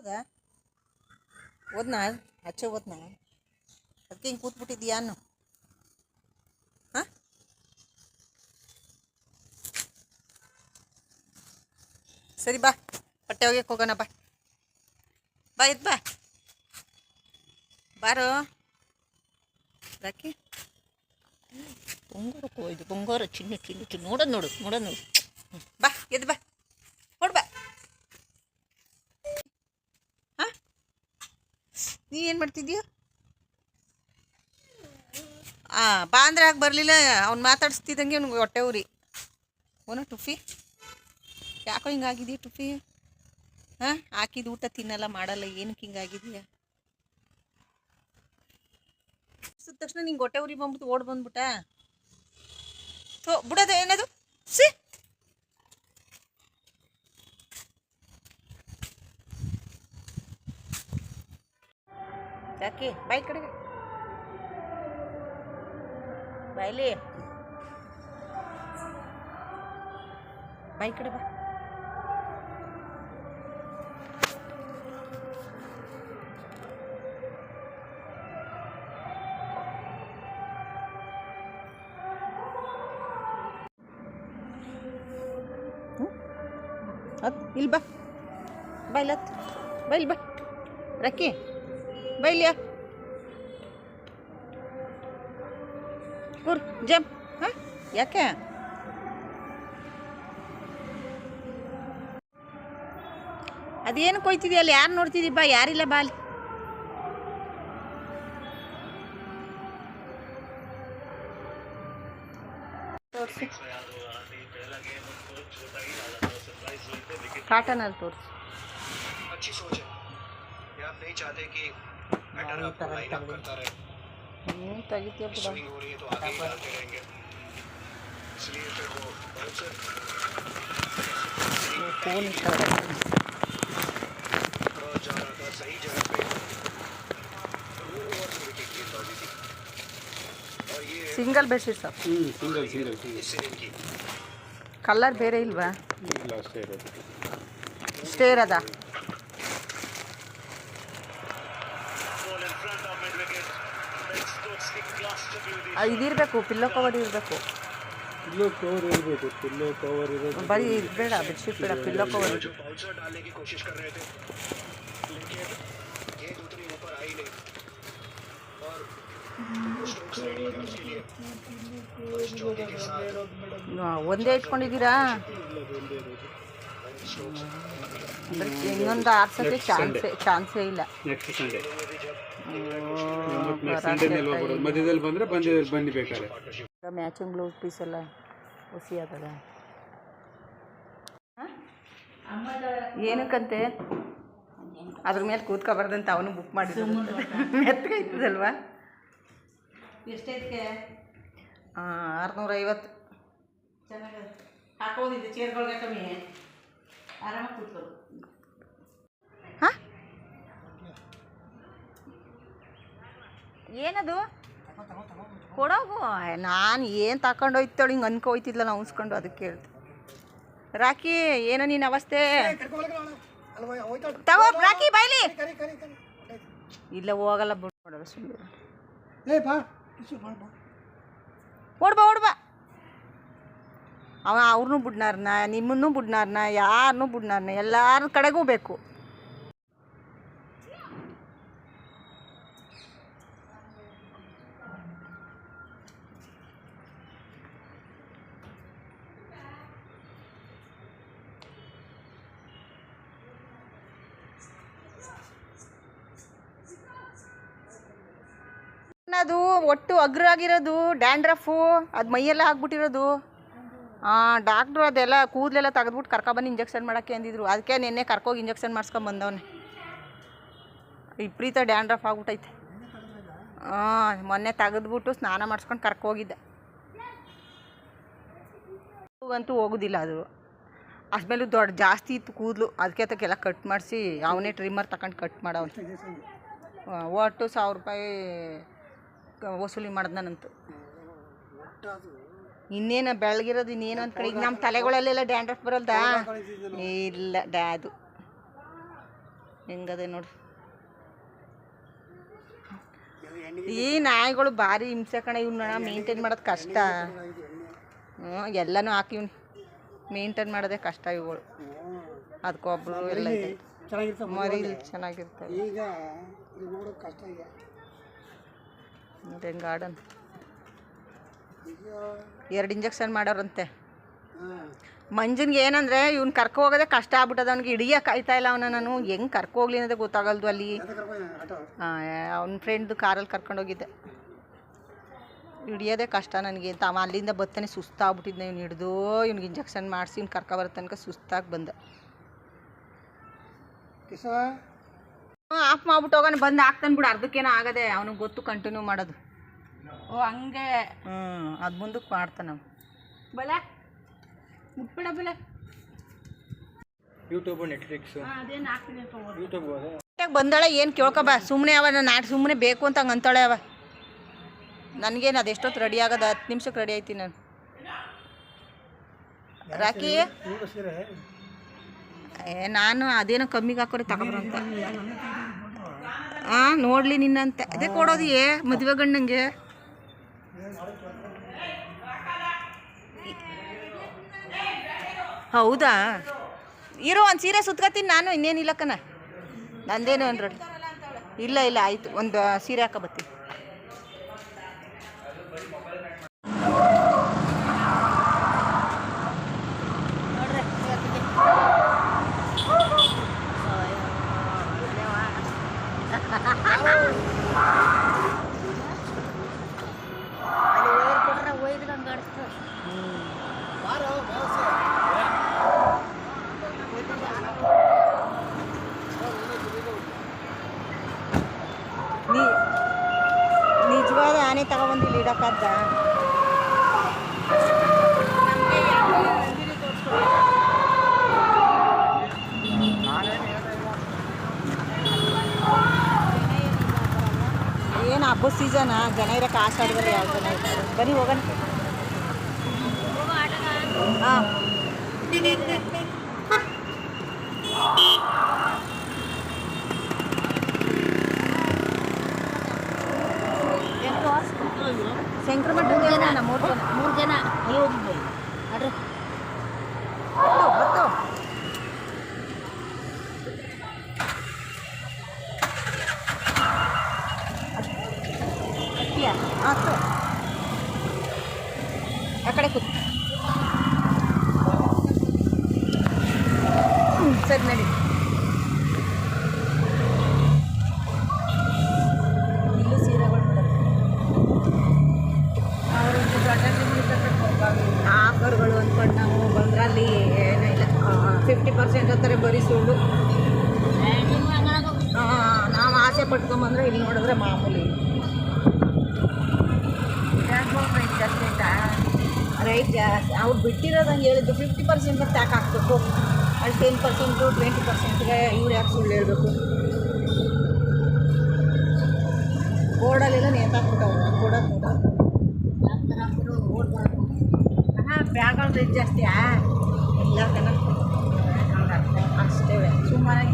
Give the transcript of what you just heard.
ಓದೋದ ಓದ್ನಾ? ಹಚ್ಚೆ ಓದ್ನ? ಅದಕ್ಕೆ ಹಿಂಗೆ ಕೂತ್ಬಿಟ್ಟಿದ್ಯಾ ಅನ್ನು? ಹಾಂ? ಸರಿ ಬಾ ಬಟ್ಟೆ ಒಗ್ಯಕ್ಕೆ ಹೋಗೋಣ ಬಾ. ಬಾ ಇದ್ ಬಾ. ಬಾರೋ. ರಾಕಿ. ಬಂಗಾರ ಇದು ಬಂಗಾರ ಚಿನ್ನ ಚಿನ್ನ ಚಿನ್ನ. ನೋಡೋದು ನೋಡು ನೋಡೋದು ನೋಡು. ಬಾ ಹೊಡ್ ಬಾ ಹಾಂ ನೀ ಏನು ಮಾಡ್ತಿದ್ದೀಯ ಹಾಂ ಬಾ ಅಂದ್ರೆ ಆಗ ಬರಲಿಲ್ಲ, ಅವ್ನು ಮಾತಾಡಿಸ್ತಿದ್ದಂಗೆ ಅವ್ನಿಗೆ ಹೊಟ್ಟೆ ಉರಿ. ಓನ ಟುಫಿ? ಯಾಕೋ ಹಿಂಗಾಗಿದೆಯಾ ಟುಫಿ? ಹಾಂ, ಹಾಕಿದ ಊಟ ತಿನ್ನಲ್ಲ, ಮಾಡಲ್ಲ, ಏನಕ್ಕೆ ಹಿಂಗಾಗಿದೆಯಾ? ತಕ್ಷಣ ನಿಂಗೆ ಹೊಟ್ಟೆ ಉರಿ ಬಂದ್ಬಿಟ್ಟು ಓಡ್ ಬಂದ್ಬಿಟ್ಟ. ಥೋ, ಬಿಡೋದು, ಏನದು? ಯಾಕೆ ಬಾಯಿ ಕಡೆಗೆ. ಬಾಯ್ಲಿ. ಬಾಯ್ ಕಡೆ ಬಾ. ಹತ್ ಇಲ್ಲಿ ಬಾ. ಬೈಲ್ ಹತ್ ಬೈಲ್ ಬಾ. ರಕ್ಕಿ ಬೈಲಿಯ ಕೂರ್ ಜಂಪ್ ಹಾಂ ಯಾಕೆ ಅದೇನು ಕೊಯ್ತಿದ್ಯಲ್ಲ ಯಾರು ನೋಡ್ತಿದ್ದಿ ಬಾ ಯಾರಿಲ್ಲ ಬಾ ಅಲ್ಲಿ ತೋರಿಸಿ ಕಾಟನಲ್ಲಿ ತೋರಿಸಿ अच्छी सोच है ये आप नहीं चाहते कि बैटर नहीं, आपको तरह लाइन अप तरह करता रहे ಹ್ಞೂ ತೆಗಿತೀಯ ಬಿಡ स्विंग हो रही है तो आगे ही डालते रहेंगे इसलिए फिर वो बाउंसर ಫೋನ್ ಇಷ್ಟ क्रॉस जा रहा था सही जगह पे और वो ओवर से विकेट गेंद बाजी थी और ये ಸಿಂಗಲ್ ಬೆಡ್ಶೀಟ್ ಸರ್ ಹ್ಞೂ ಸಿಂಗಲ್ ಸಿಂಗಲ್ ಸಿಂಗಲ್ इस इनिंग की ಕಲರ್ ಬೇರೆ ಇಲ್ವಾ ಇಲ್ಲ ಅಷ್ಟೇ ಇರೋದು ಇಷ್ಟೇ ಇರೋದ ಇದಿರಬೇಕು ಪಿಲ್ಲೋ ಕವರ್ ಇರಬೇಕು ಪಿಲ್ಲೋ ಕವರ್ ಇರಬೇಕು ಪಿಲ್ಲೋ ಕವರ್ ಇರಬೇಕು ಬರೀ ಬೇಡ ಬೆಡ್ಶೀಟ್ ಬೇಡ ಪಿಲ್ಲೋ ಕವರ್ ಒಂದೇ ಇಟ್ಕೊಂಡಿದ್ದೀರಾ ಅಂದ್ರೆ ಇನ್ನೊಂದು ಆರ್ಸೋಕ್ಕೆ ಚಾನ್ಸೇ ಚಾನ್ಸೇ ಇಲ್ಲ. ನೆಕ್ಸ್ಟ್ ಸಂಡೇ ನೆಕ್ಸ್ಟ್ ಸಂಡೇನೇ ಅಲ್ವಾ ಬರೋದು ಮಧ್ಯದಲ್ಲಿ ಬಂದರೆ ಬಂದು ಬನ್ನಿ ಬೇಕಾದ್ರೆ. ಮ್ಯಾಚಿಂಗ್ ಬ್ಲೌಸ್ ಪೀಸ್ ಎಲ್ಲ ಹುಸಿ ಆಗದ ಏನಕ್ಕಂತೆ? ಅದ್ರ ಮೇಲೆ ಕೂತ್ಕೋಬಾರ್ದಂತ ಅವನು ಬುಕ್ ಮಾಡಿದ ಮೆತ್ತಗೈತದಲ್ವಾ ಎಷ್ಟೈತೆ ಆರುನೂರ ಐವತ್ತು ಚೆನ್ನಾಗಿ ಹಾಕೋದಿದ್ದು ಚೇರ್ಗಳಿಗೆ ಕಮ್ಮಿ. ಆರಾಮಾಗಿ ಕೂತ್ಕೋ. ಹಾಂ? ಏನದು? ಕೊಡೋಗು? ನಾನು ಏನು ತಗೊಂಡು ಹೋಯ್ತಾಳು ಹಿಂಗೆ ಅನ್ಕೋಯ್ತಿದ್ಲ ನಾವು ಉನ್ಸ್ಕೊಂಡು ಅದಕ್ಕೆ ಕೇಳ್ತು ರಾಕಿ ಏನೋ ನೀನು ಅವಸ್ಥೆ? ತಗೋ ರಾಕಿ ಬೈಲಿ. ಇಲ್ಲ ಹೋಗಲ್ಲ ಬಿಡು ನೋಡಲ್ಲ ಸುಮ್ಮನೆ ಓಡ್ಬಾ ಓಡ್ಬಾ. ಅವ ಅವ್ರನ್ನೂ ಬಿಡ್ನಾರ್ನ, ನಿಮ್ಮನ್ನು ಬಿಡ್ನಾರ್ನ ಯಾರನ್ನು ಬಿಡ್ನಾರ್ನ ಎಲ್ಲಾರ ಕಡೆಗೂ ಬೇಕು. ಅದು ಒಟ್ಟು ಅಗ್ರ ಆಗಿರೋದು, ಡ್ಯಾಂಡ್ರಫು, ಅದು ಮೈಯೆಲ್ಲ ಆಗ್ಬಿಟ್ಟಿರೋದು ಡಾಕ್ಟ್ರು ಅದೆಲ್ಲ ಕೂದಲೆಲ್ಲ ತೆಗೆದ್ಬಿಟ್ಟು ಕರ್ಕೊಬಂದು ಇಂಜೆಕ್ಷನ್ ಮಾಡೋಕ್ಕೆ ಅಂದಿದ್ರು. ಅದಕ್ಕೆ ನಿನ್ನೆ ಕರ್ಕೋಗಿ ಇಂಜೆಕ್ಷನ್ ಮಾಡಿಸ್ಕೊಂಡ್ ಬಂದವನೆ. ವಿಪರೀತ ಡ್ಯಾಂಡ್ರಫ್ ಆಗ್ಬಿಟ್ಟೈತೆ ಹಾಂ ಮೊನ್ನೆ ತೆಗೆದ್ಬಿಟ್ಟು ಸ್ನಾನ ಮಾಡಿಸ್ಕೊಂಡು ಕರ್ಕೋಗಿದ್ದೆ. ಅಂತೂ ಹೋಗೋದಿಲ್ಲ ಅದು. ಅಷ್ಟ್ಮೇಲೂ ದೊಡ್ಡ ಜಾಸ್ತಿ ಇತ್ತು ಕೂದಲು. ಅದಕ್ಕೆ ತಕ್ಕೆಲ್ಲ ಕಟ್ ಮಾಡಿಸಿ ಅವನೇ ಟ್ರಿಮ್ಮರ್ ತಗೊಂಡು ಕಟ್ ಮಾಡವನು. ಒಟ್ಟು ಸಾವಿರ ರೂಪಾಯಿ ವಸೂಲಿ ಮಾಡ್ದನಂತು. ಇನ್ನೇನು ಬೆಳಗಿರೋದು ಇನ್ನೇನು ಅಂತ ಕಡೆ ಈಗ ನಮ್ಮ ತಲೆಗಳಲ್ಲೆಲ್ಲ ಡ್ಯಾಂಡ್ರಫ್ ಬರಲ್ದಾ? ಇಲ್ಲ ಡ್ಯಾ ಅದು. ಹೆಂಗದೆ ನೋಡಿ. ಈ ನಾಯಿಗಳು ಭಾರಿ ಹಿಂಸೆ ಕಣ ಇವ್ನ ಮೇಂಟೈನ್ ಮಾಡೋದು ಕಷ್ಟ. ಹ್ಞೂ ಎಲ್ಲನೂ ಹಾಕಿವ್ನಿ ಮೇಂಟೈನ್ ಮಾಡೋದೇ ಕಷ್ಟ ಇವುಗಳು. ಅದಕ್ಕೊಬ್ರು ಎಲ್ಲ ಇದೆ. ಮರಿ ಚೆನ್ನಾಗಿರ್ತವೆ ಈಗ ಗಾರ್ಡನ್ ಎರಡು ಇಂಜೆಕ್ಷನ್ ಮಾಡೋರಂತೆ. ಮಂಜನ್ಗೆ ಏನಂದರೆ ಇವ್ನು ಕರ್ಕೊ ಹೋಗೋದೇ ಕಷ್ಟ ಆಗ್ಬಿಟ್ಟದ. ಅವ್ನಿಗೆ ಹಿಡಿಯಕ್ಕೆ ಆಯ್ತಾ ಇಲ್ಲ ಅವನ ನಾನು. ಹೆಂಗೆ ಕರ್ಕೊ ಹೋಗ್ಲಿ ಅನ್ನೋದೇ ಗೊತ್ತಾಗಲ್ದು ಅಲ್ಲಿ. ಅವ್ನ ಫ್ರೆಂಡ್ದು ಕಾರಲ್ಲಿ ಕರ್ಕೊಂಡೋಗಿದ್ದೆ ಹಿಡಿಯೋದೇ ಕಷ್ಟ ನನಗೆ ಅಂತ. ಅವ ಅಲ್ಲಿಂದ ಬರ್ತಾನೆ ಸುಸ್ತಾಗ್ಬಿಟ್ಟಿದ್ದೆ ಇವ್ನು ಹಿಡ್ದು. ಇವ್ನಿಗೆ ಇಂಜೆಕ್ಷನ್ ಮಾಡಿಸಿ ಇವ್ನು ಕರ್ಕೊ ಬರೋ ತನಕ ಸುಸ್ತಾಗಿ ಬಂದೆ. ಆಫ್ ಮಾಡ್ಬಿಟ್ಟು ಹೋಗೋಣ. ಬಂದು ಹಾಕ್ತಾನೆ ಬಿಡು. ಅರ್ಧಕ್ಕೇನೋ ಆಗದೆ. ಅವನಿಗೆ ಗೊತ್ತು ಕಂಟಿನ್ಯೂ ಮಾಡೋದು. ಓ ಹಂಗೆ. ಹ್ಞೂ ಅದು ಮುಂದಕ್ಕೆ ಮಾಡ್ತಾನೆ ಬಲ. ಮುಟ್ಬೇಡ ಬಲ. ಯೂಟ್ಯೂಬ್ ನೆಟ್ಫ್ಲಿಕ್ಸ್ ಯೂಟ್ಯೂಬ್ ಬಂದಾಳೆ ಏನು ಕೇಳ್ಕೊಬ ಸುಮ್ಮನೆ ಅವ ನಾಟ್ ಸುಮ್ಮನೆ ಬೇಕು ಅಂತ ಹಂಗೆ ಅಂತಾಳೆ ಅವ. ನನಗೇನು ಅದೆಷ್ಟೊತ್ತು ರೆಡಿ ಆಗೋದು? ಹತ್ತು ನಿಮಿಷಕ್ಕೆ ರೆಡಿ ಆಯ್ತೀನಿ ನಾನು. ರಾಕಿ? ಏ ನಾನು ಅದೇನೋ ಕಮ್ಮಿಗೆ ಹಾಕೋರಿ ತಗೊಬ್ರಂತ. ಹಾಂ ನೋಡಲಿ ನಿನ್ನಂತೆ. ಅದೇ ಕೊಡೋದು ಏ ಮದುವೆ ಗಂಡಂಗೆ ಹೌದಾ? ಇರೋ ಒಂದು ಸೀರೆ ಸುತ್ಕೋತೀನಿ ನಾನು ಇನ್ನೇನಿಲ್ಲಕ್ಕನ ನಂದೇನು ಅನ್ರಡಿ ಇಲ್ಲ ಇಲ್ಲ ಆಯಿತು ಒಂದು ಸೀರೆ ಹಾಕ ಬರ್ತೀನಿ. ನೀ ತಗೊಬಂದಿಲ್ಲ ಇಡಕ್ಕಂತ ಏನು ಹಬ್ಬದ ಸೀಸನಾ ಜನ ಇರಕ್ಕೆ ಆಷಾಢದಲ್ಲಿ ಯಾವ ಜನ ಇರ್ತಾರೆ ಬನ್ನಿ ಹೋಗೋಣ ಹಾಂ ಪರ್ಸೆಂಟ್ ಅಂತಾರೆ ಬರೀ ಸುಳ್ಳು. ನಾವು ಆಸೆ ಪಟ್ಕೊಂಬಂದ್ರೆ ಇಲ್ಲಿ ನೋಡಿದ್ರೆ ಮಾಮೂಲಿ. ರೈಟ್, ಜಾಸ್ತಿ. ಅವ್ರು ಬಿಟ್ಟಿರೋದು ಹಂಗೆ ಹೇಳಿದ್ದು ಫಿಫ್ಟಿ ಪರ್ಸೆಂಟ್ ಮತ್ತೆ ಯಾಕೆ ಹಾಕ್ಬೇಕು ಅಲ್ಲಿ ಟೆನ್ ಪರ್ಸೆಂಟು ಟ್ವೆಂಟಿ ಪರ್ಸೆಂಟ್ಗೆ ಇವ್ರು ಯಾಕೆ ಸುಳ್ಳು ಹೇಳಬೇಕು? ಬೋರ್ಡಲ್ಲೆಲ್ಲ ನೇತಾಕ್ಬಿಟ್ಟವ್ರು ಕೂಡ ಬ್ಯಾಗ್ಗಳು ರೈಟ್ ಜಾಸ್ತಿಯಾ? ಎಲ್ಲ ಕಣ ಅಷ್ಟೇ. ಸುಮ್ಮನೆ